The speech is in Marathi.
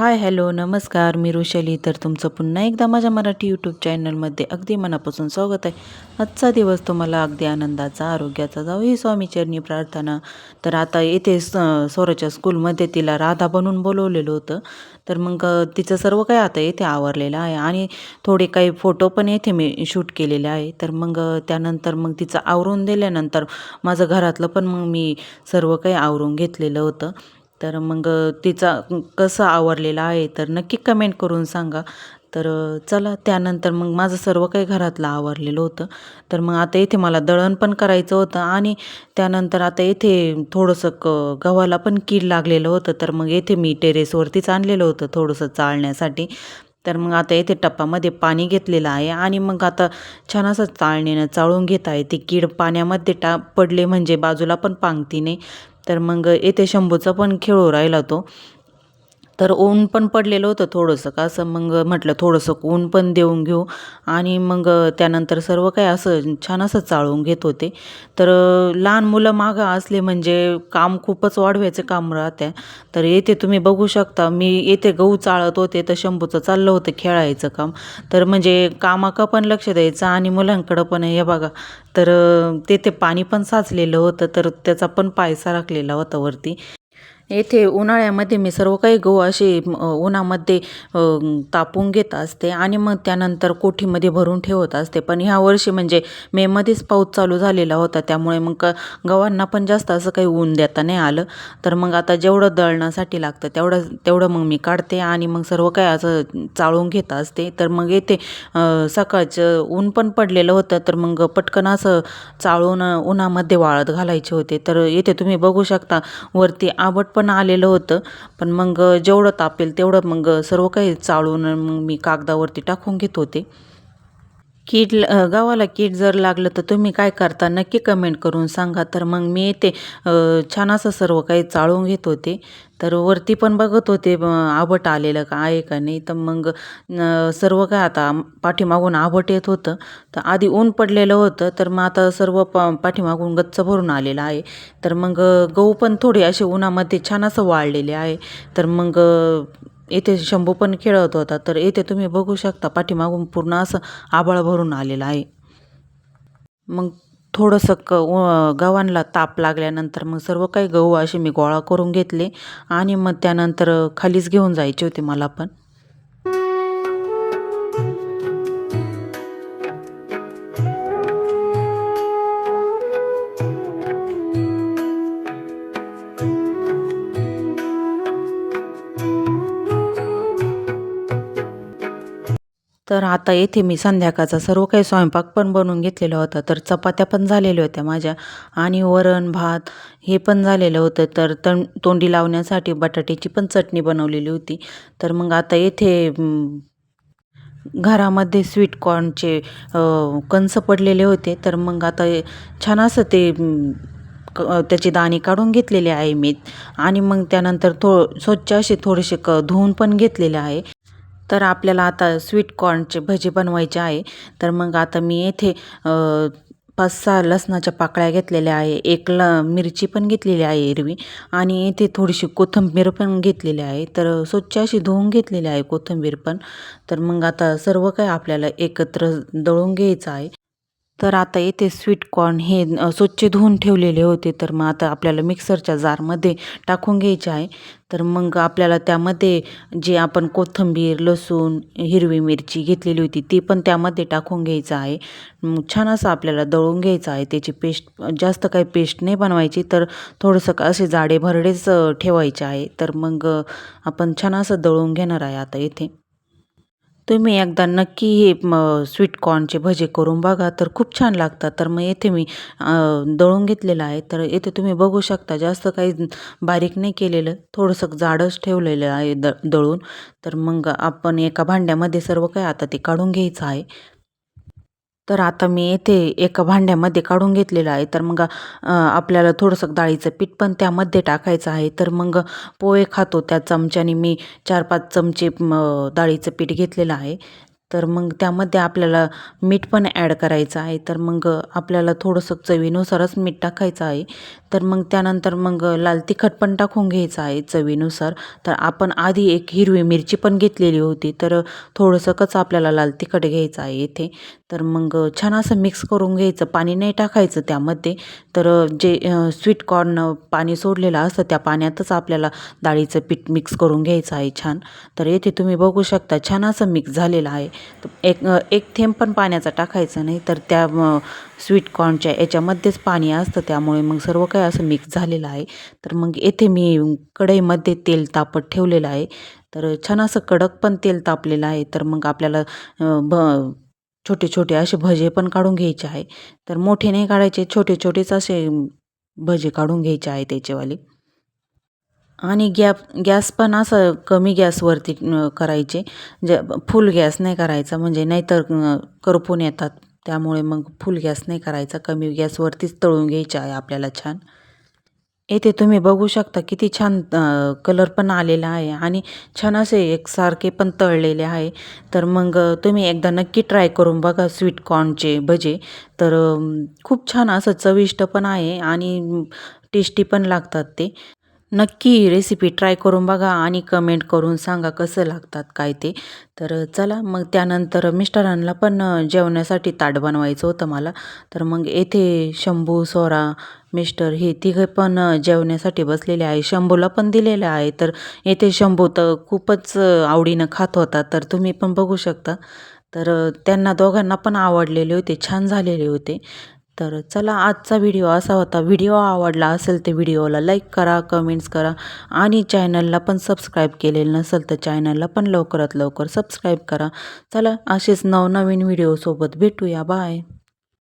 हाय हॅलो नमस्कार मी रुशली. तर तुमचं पुन्हा एकदा माझ्या मराठी यूट्यूब चॅनलमध्ये अगदी मनापासून स्वागत आहे. आजचा दिवस तुम्हाला अगदी आनंदाचा आरोग्याचा जाऊ ही स्वामीचरणी प्रार्थना. तर आता येथे स स्कूलमध्ये तिला राधा बनून बोलवलेलं होतं. तर मग तिचं सर्व काही आता येथे आवरलेलं आहे आणि थोडे काही फोटो पण येथे मी शूट केलेले आहे. तर मग त्यानंतर मग तिचं आवरून दिल्यानंतर माझं घरातलं पण मग मी सर्व काही आवरून घेतलेलं होतं. तर मग तिचा कसं आवरलेला आहे तर नक्की कमेंट करून सांगा. तर चला त्यानंतर मग माझं सर्व काही घरातलं आवरलेलं होतं. तर मग आता इथे मला दळण पण करायचं होतं आणि त्यानंतर आता येथे थोडंसं क गव्हाला पण कीड लागलेलं होतं. तर मग येथे मी टेरेसवरतीच आणलेलं होतं थोडंसं चाळण्यासाठी तर मग आता येथे टप्पामध्ये पाणी घेतलेलं आहे आणि मग आता छान असं चाळणीनं चाळून घेत आहे. ती कीड पाण्यामध्ये टा पडले म्हणजे बाजूला पण पांगती नाही. तर मग येथे शंभूचा पण खेळू राहिला तो. तर ऊन पण पडलेलं होतं थोडंसं. का असं मग म्हटलं थोडंसं ऊन पण देऊन घेऊ. आणि मग त्यानंतर सर्व काही असं छान असं चाळून घेत होते. तर लहान मुलं मागं असले म्हणजे काम खूपच वाढवायचे काम राहते. तर येथे तुम्ही बघू शकता मी येथे गहू चाळत होते तर शंभूचं चाललं होतं खेळायचं काम. तर म्हणजे कामाका पण लक्ष द्यायचं आणि मुलांकडं पण हे बघा. तर तेथे पाणी पण साचलेलं होतं तर त्याचा पण पायसा राखलेला होता वरती. येथे उन्हाळ्यामध्ये मी सर्व काही गहू असे उन्हामध्ये तापून घेत असते आणि मग त्यानंतर कोठीमध्ये भरून ठेवत असते. पण ह्या वर्षी म्हणजे मेमध्येच पाऊस चालू झालेला होता. त्यामुळे मग क गव्हांना पण जास्त असं काही ऊन देता नाही आलं. तर मग आता जेवढं दळण्यासाठी लागतं तेवढं तेवढं मग मी काढते आणि मग सर्व काही असं चाळून घेत असते. तर मग येथे सकाळचं ऊन पण पडलेलं होतं. तर मग पटकन असं चाळून उन्हामध्ये वाळत घालायचे होते. तर येथे तुम्ही बघू शकता वरती आबट पण आलेलं होतं. पण मग जेवढं तापेल तेवढं मग सर्व काही चाळून मग मी कागदावरती टाकून घेत होते. कीड ल- गव्हाला कीड जर लागलं तर तुम्ही काय करता? नक्की कमेंट करून सांगा. तर मग मी ते छान असं सर्व काही चाळून घेत होते. तर वरती पण बघत होते अ, आबट आलेलं का आहे का नाही. तर मग सर्व काय आता पाठीमागून आबट येत होतं. तर आधी ऊन पडलेलं होतं. तर मग आता सर्व पा पाठीमागून गच्च भरून आलेलं आहे. तर मग गहू पण थोडे असे उन्हामध्ये छान असं वाळलेले आहे. तर मग येथे शंभू पण खेळत होता तर येथे तुम्ही बघू शकता पाठीमागून पूर्ण असं आभाळ भरून आलेलं आहे. मग थोडंसं क गव्हांना गव्हाणला ताप लागल्यानंतर मग सर्व काही गहू असे मी गोळा करून घेतले आणि मग त्यानंतर खालीच घेऊन जायचे होते मला पण. तर आता येथे मी संध्याकाळचा सर्व काही स्वयंपाक पण बनवून घेतलेला होता. तर चपात्या पण झालेल्या होत्या माझ्या आणि वरण भात हे पण झालेलं होतं. तर तण तोंडी लावण्यासाठी बटाट्याची पण चटणी बनवलेली होती. तर मग आता येथे घरामध्ये स्वीटकॉर्नचे कंस पडलेले होते. तर मग आता छान असं ते क त्याचे दाणे काढून घेतलेले आहे मी. आणि मग त्यानंतर थो स्वच्छ असे थोडेसे क धुवून पण घेतलेले आहे. तर आपल्याला आता स्वीट कॉर्नचे भजी बनवायचे आहे. तर मग आता मी येथे पाच सहा लसणाच्या पाकळ्या घेतलेल्या आहे. एक ल मिरची पण घेतलेली आहे हिरवी आणि इथे थोडीशी कोथिंबीर पण घेतलेली आहे. तर स्वच्छ अशी धुवून घेतलेली आहे कोथिंबीर पण. तर मग आता सर्व काही आपल्याला एकत्र दळून घ्यायचं आहे. तर आता येथे स्वीट कॉर्न हे स्वच्छ धुवून ठेवलेले होते. तर मग आता आपल्याला मिक्सरच्या जारमध्ये टाकून घ्यायचे आहे. तर मग आपल्याला त्यामध्ये जे आपण कोथिंबीर लसूण हिरवी मिरची घेतलेली होती ती पण त्यामध्ये टाकून घ्यायचं आहे. छान असं आपल्याला दळून घ्यायचं आहे. त्याची पेस्ट जास्त काही पेस्ट नाही बनवायची तर थोडंसं का असे जाडे भरडेच ठेवायचे आहे. तर मग आपण छान असं दळून घेणार आहे आता इथे तुम्ही एकदा नक्की हे म स्वीट कॉर्नचे भजे करून बघा तर खूप छान लागतात. तर मग येथे मी दळून घेतलेलं आहे. तर येथे तुम्ही बघू शकता जास्त काही बारीक नाही केलेलं. थोडंसं जाडच ठेवलेलं आहे द दळून. तर मग आपण एका भांड्यामध्ये सर्व काही आता ते काढून घ्यायचं आहे. तर आता मी येथे एका भांड्यामध्ये काढून घेतलेलं आहे. तर मग आपल्याला थोडंसं डाळीचं पीठ पण त्यामध्ये टाकायचं आहे. तर मग पोहे खातो त्या चमच्याने मी चार पाच चमचे डाळीचं पीठ घेतलेलं आहे. तर मग त्यामध्ये आपल्याला मीठ पण ॲड करायचं आहे. तर मग आपल्याला थोडंसं चवीनुसारच मीठ टाकायचं आहे. तर मग त्यानंतर मग लाल तिखट पण टाकून घ्यायचं आहे चवीनुसार. तर आपण आधी एक हिरवी मिरची पण घेतलेली होती. तर थोडंसं कच आपल्याला लाल तिखट घ्यायचं आहे इथे. तर मग छान असं मिक्स करून घ्यायचं. पाणी नाही टाकायचं त्यामध्ये. तर जे स्वीट कॉर्न पाणी सोडलेलं असतं त्या पाण्यातच आपल्याला डाळीचं पीठ मिक्स करून घ्यायचं आहे छान. तर येथे तुम्ही बघू शकता छान असं मिक्स झालेलं आहे. एक एक थेंब पण पाण्याचा टाकायचं नाही तर त्या स्वीट कॉर्नच्या याच्यामध्येच पाणी असतं त्यामुळे मग सर्व काही असं मिक्स झालेलं आहे. तर मग येथे मी कढईमध्ये तेल तापत ठेवलेलं आहे. तर छान असं कडक पण तेल तापलेलं आहे तर मग आपल्याला भ छोटे छोटे असे भजे पण काढून घ्यायचे आहे. तर मोठे नाही काढायचे छोटे छोटेच असे भजे काढून घ्यायचे आहे त्याचेवाले. आणि गॅप गॅस पण असं कमी गॅसवरती करायचे. जे फुल गॅस नाही करायचा म्हणजे नाहीतर करपून येतात. त्यामुळे मग फुल गॅस नाही करायचा. कमी गॅसवरतीच तळून घ्यायचे आहे आपल्याला छान. येथे तुम्ही बघू शकता किती छान कलर पण आलेला आहे आणि छान असे एकसारखे पण तळलेले आहे. तर मग तुम्ही एकदा नक्की ट्राय करून बघा स्वीट कॉर्नचे भजे. तर खूप छान असं चविष्ट पण आहे आणि टेस्टी पण लागतात ते. नक्की रेसिपी ट्राय करून बघा आणि कमेंट करून सांगा कसं लागतात काय ते. तर चला मग त्यानंतर मिस्टरांना पण जेवण्यासाठी ताट बनवायचं होतं मला. तर मग येथे शंभू सोरा मिस्टर हे तिघे पण जेवण्यासाठी बसलेले आहे. शंभूला पण दिलेलं आहे. तर येथे शंभू तर खूपच आवडीनं खात होता. तर तुम्ही पण बघू शकता. तर त्यांना दोघांना पण आवडलेले होते. छान झालेले होते. तर चला आजचा व्हिडिओ असा होता. व्हिडिओ आवडला असेल तर व्हिडिओला लाईक करा कमेंट्स करा आणि चॅनलला पण सबस्क्राईब केलेलं नसेल तर चॅनलला पण लवकरात लवकर सबस्क्राईब करा. चला असेच नवनवीन व्हिडिओसोबत भेटूया. बाय